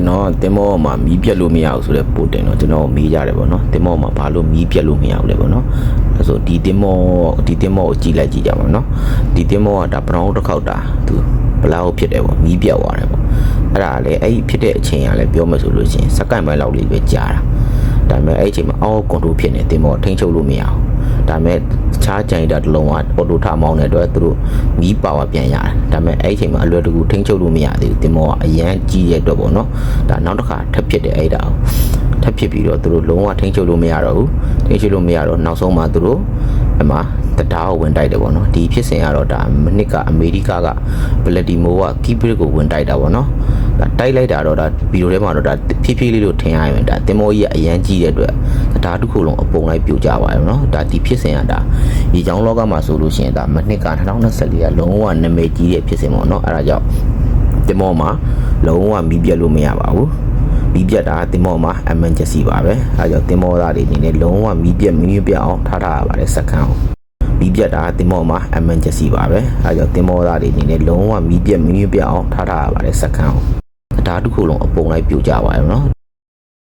ကျွန်တော်တင်မောမှာမီးပြက်လို့မရဘူးဆိုတော့ပို့တင်တော့ကျွန်တော်မေးကြတယ်ပေါ့နော်တင်မောမှာဘာလို့မီးပြက်လို့မရဘူးလဲပေါ့နော်အဲဆိုဒီတင်မောဒီတင်မောကိုကြည့်လိုက်ကြည့်ကြပါနော်ဒီတင်မောကဒါဘရောင်းတစ်ခေါက်တာသူဘလောက်ဖြစ်တယ်ပေါ့မီးပြက်သွားတယ်ပေါ့အဲ့ဒါလည်းအဲ့ဒီဖြစ်တဲ့အချိန်ကလည်းပြောမှဆိုလို့ရှိရင်စက္ကန့်ပိုင်းလောက်လေးပဲကြာတာဒါပေမဲ့အဲ့ဒီအချိန်မှာအော်ကွန်ထရိုးဖြစ်နေတင်မောထိန်းချုပ်လို့မရဘူးဒါပေမဲ့တ ခြားကြိုင်တာတစ်လုံးကအော်တိုထမောင်းတဲ့အတွက်သူတို့မီးပါဝါပြန်ရတယ်ဒါပေမဲ့အဲ့ဒီအချိန်မှာအလွယ်တကူထိန်းချုပ်လို့မရသေးဘူးတင်မောကအရန်ကြီးတဲ့အတွက်ပေါ့နော်ဒါနောက်တစ်ခါထပ်ဖြစ်တယ်အဲ့ဒါကိုထပ်ဖြစ်ပြီးတော့သူတို့လုံးဝထိန်းချုပ်လို့မရတော့ဘူးထိန်းချုပ်လို့မရတော့နောက်ဆုံးမှသူတို့အမှတရားကိုဝင်တိုက်တယ်ပေါ့နော်ဒီဖြစ်စဉ်ကတော့ဒါမနစ်ကအမေရိကကဘလက်တီမိုးကကီးပရစ်ကိုဝင်တိုက်တာပေါ့နော်ဒါတိုက်လိုက်တာတော့ဒါဗီဒီယိုထဲမှာတော့ဒါဖြည်းဖြည်းလေးလို့ထင်ရရင်ဒါတင်မောကြီးကအရန်ကြီးတဲ့အတွက် ဒါတစ်ခုလုံးအပုံလိုက်ပြိုကျသွားတယ်နော်ဒါဒီဖြစ်စဉ်ကဒါဒီကြောင်းလောကမှာဆိုလို့ရှိရင်ဒါမနစ်က2024ကလုံးဝနာမည်ကြီးတဲ့ဖြစ်စဉ်ပေါ့နော်အဲ့ဒါကြောင့်တင်မောမှာလုံးဝမီးပြတ်လို့မရပါဘူးမီးပြတ်တာတင်မောမှာ emergency ပါပဲအဲဒါကြောင့်တင်မောသားတွေအနေနဲ့လုံးဝမီးပြတ်မီးပြတ်အောင်ထားထားရပါတယ်စက္ကန့်အောင်မီးပြတ်တာတင်မောမှာ emergency ပါပဲအဲဒါကြောင့်တင်မောသားတွေအနေနဲ့လုံးဝမီးပြတ်မီးပြတ်အောင်ထားထားရပါတယ်စက္ကန့်အောင်ဒါတစ်ခုလုံးအပုံလိုက်ပြိုကျပါရနော်